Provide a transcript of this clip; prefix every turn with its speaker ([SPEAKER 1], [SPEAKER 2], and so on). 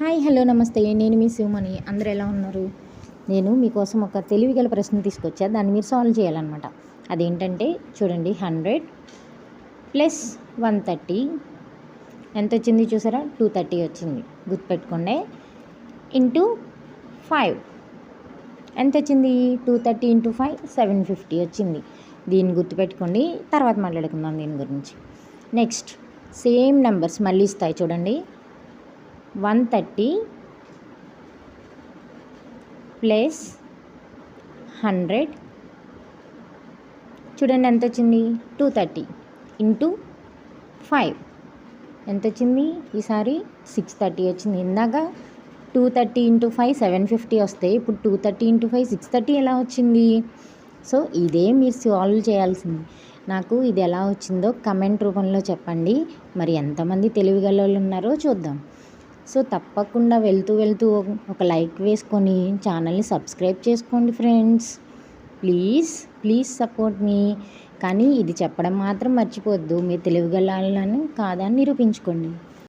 [SPEAKER 1] Hi hello నమస్తే. నేను మీ శివమణి. అందరూ ఎలా ఉన్నారు? నేను మీకోసం ఒక తెలివిగల ప్రశ్న తీసుకొచ్చా. దాన్ని మీరు సాల్వ్ చేయాలన్నమాట. అదేంటంటే చూడండి హండ్రెడ్ ప్లస్ వన్ థర్టీ ఎంత వచ్చింది చూసారా? టూ థర్టీ వచ్చింది. గుర్తుపెట్టుకోండి. ఇంటూ ఫైవ్ ఎంత వచ్చింది? Two thirty into five seven fifty వచ్చింది. దీన్ని గుర్తుపెట్టుకోండి. తర్వాత మాట్లాడుకుందాం దీని గురించి. నెక్స్ట్ సేమ్ నెంబర్స్ మళ్ళీ ఇస్తాయి చూడండి. One thirty plus hundred. చూడండి ఎంత వచ్చింది టూ థర్టీ ఇంటూ ఫైవ్. ఎంత వచ్చింది ఈసారి సిక్స్ థర్టీ వచ్చింది. ఇందాక two thirty into five seven fifty వస్తాయి ఇప్పుడు two thirty into five six thirty ఎలా వచ్చింది? సో ఇదే మీరు సాల్వ్ చేయాల్సింది. నాకు ఇది ఎలా వచ్చిందో కమెంట్ రూపంలో చెప్పండి. మరి ఎంతమంది తెలివిగల వాళ్ళు ఉన్నారో చూద్దాం. సో తప్పకుండా వెళ్తూ వెళ్తూ ఒక లైక్ వేసుకొని ఛానల్ని సబ్స్క్రైబ్ చేసుకోండి ఫ్రెండ్స్. ప్లీజ్ ప్లీజ్ సపోర్ట్ మీ. కానీ ఇది చెప్పడం మాత్రం మర్చిపోవద్దు. మీరు తెలివిగలని కాదని నిరూపించుకోండి.